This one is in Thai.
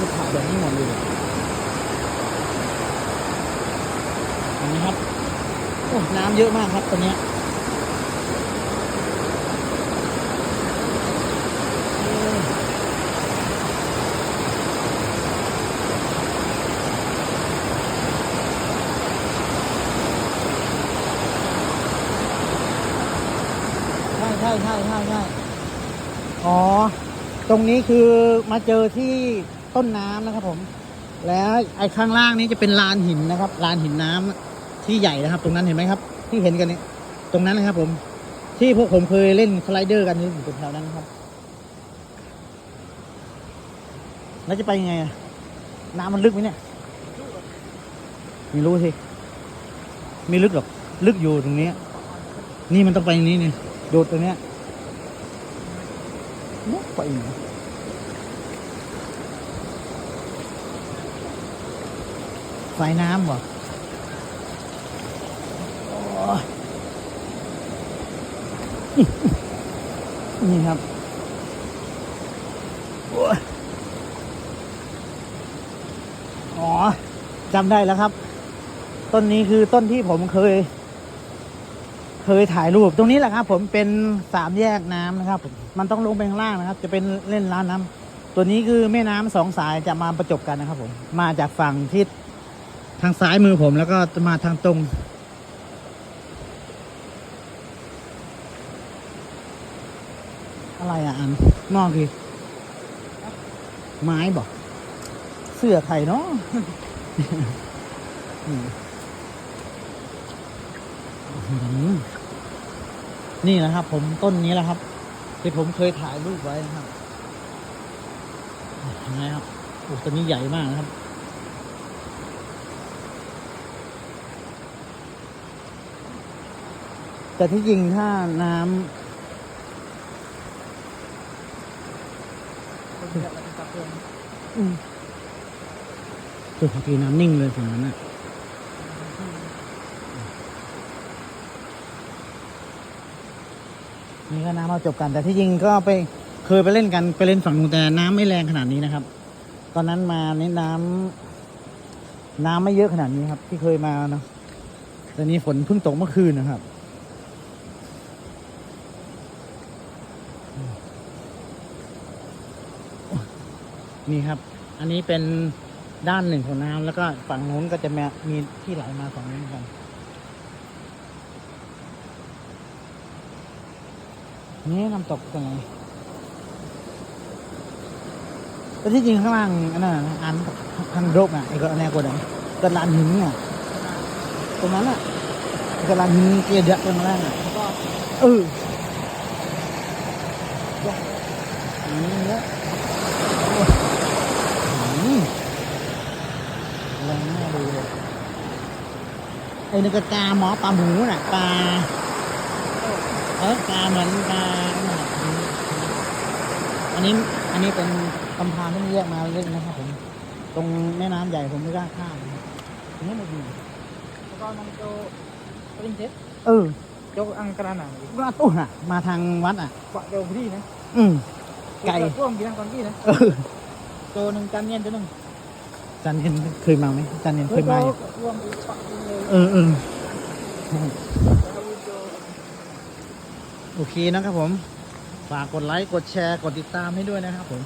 คือถ่าแบบนี้หมดเลยเห็นไหมครับโอ้น้ำเยอะมากครับตอนนี้ใช่ใช่ใช่ใช่ใช่อ๋อ ตรงนี้คือมาเจอที่ ต้นน้ำนะครับผม แล้วไอ้ข้างล่างนี้จะเป็นลานหินนะครับลานหินน้ำที่ใหญ่นะครับ ตรงนั้นเห็นไหมครับ ที่เห็นกันเนี่ยตรงนั้นนะครับ ผม ที่พวกผมเคยเล่นสไลเดอร์กันอยู่แถวนั้นนะครับ แล้วจะไปยังไงน้ำมันลึกไหมเนี่ยไม่รู้สิไม่ลึกหรอกลึกอยู่ตรงนี้ นี่มันต้องไปนี้เนี่ยโดดตรงเนี้ยนกไป ไหนไฟน้ำบ่โอ้ยนี่ครับโอ้ยอ๋อจำได้แล้วครับ ต้นนี้คือต้นที่ผมเคย เคยถ่ายรูปตรงนี้แหละครับ ผมเป็นสามแยกน้ำนะครับผมมันต้องลงไปข้างล่างนะครับ จะเป็นเล่นร้านน้ำตัวนี้คือแม่น้ำสองสายจะมาประจบกันนะครับผม มาจากฝั่งทิศ ทางซ้ายมือผมแล้วก็มาทางตรง อะไรอะอันนอกคือไม้บอก เสื้อใครเนาะนี่นะครับ ผมต้นนี้แหละครับ ที่ผมเคยถ่ายรูปไว้นะครับเห็นไหมครับโอ้ต้นนี้ใหญ่มากนะครับ แต่ที่จริงถ้าน้ำอืมสุดทีน้ำนิ่งเลยฝั่งนั้นน่ะนี่ก็น้ำมาจบกัน แต่ที่จริงก็ไปเคยไปเล่นกันไปเล่นฝั่งนู้นแต่น้ำไม่แรงขนาดนี้นะครับ ตอนนั้นมานี่น้ำน้ำไม่เยอะขนาดนี้ครับ ที่เคยมาเนาะแต่นี้ฝนเพิ่งตกเมื่อคืนนะครับ นี่ครับ อันนี้เป็นด้านหนึ่งของน้ำแล้วก็ฝั่งนู้นก็จะมีที่ไหลมาฝั่งนี้กันนี่น้ำตกตรงไหนแต่ที่จริงข้างล่างอันนั้นอันทางโดบอะไอ้ก็อันนี้ก็ได้กระลานหินอะตรงนั้นอะกระลานหินเกียร์เดะตรงล่างอะเอออันนี้เนี่ยอืมแรงน่าดูเลย ไอ้นี่ก็กาหมอปลาหมูน่ะปลาเออปลาเหมือนปลาอันนี้อันนี้เป็นลำธารที่แยกมาเล่นนะครับผมตรงแม่น้ำใหญ่ผมไม่กล้าข้ามนะครับตรงนี้ไม่ดี Kau nang tu princess, เออ jauh angkarana. ก็ตู้น่ะ มาทางวัดอะ Pak jauh beri nah. อืมไก่ Puang bilang kon ki nah. เออ Tu nang kamian tu nang. จันเห็นเคยมาไหมจันเห็นเคยมาอยู่ puang pak ni. เออเออโอเคนะครับผม ฝากกดไลค์ กดแชร์ กดติดตามให้ด้วยนะครับผม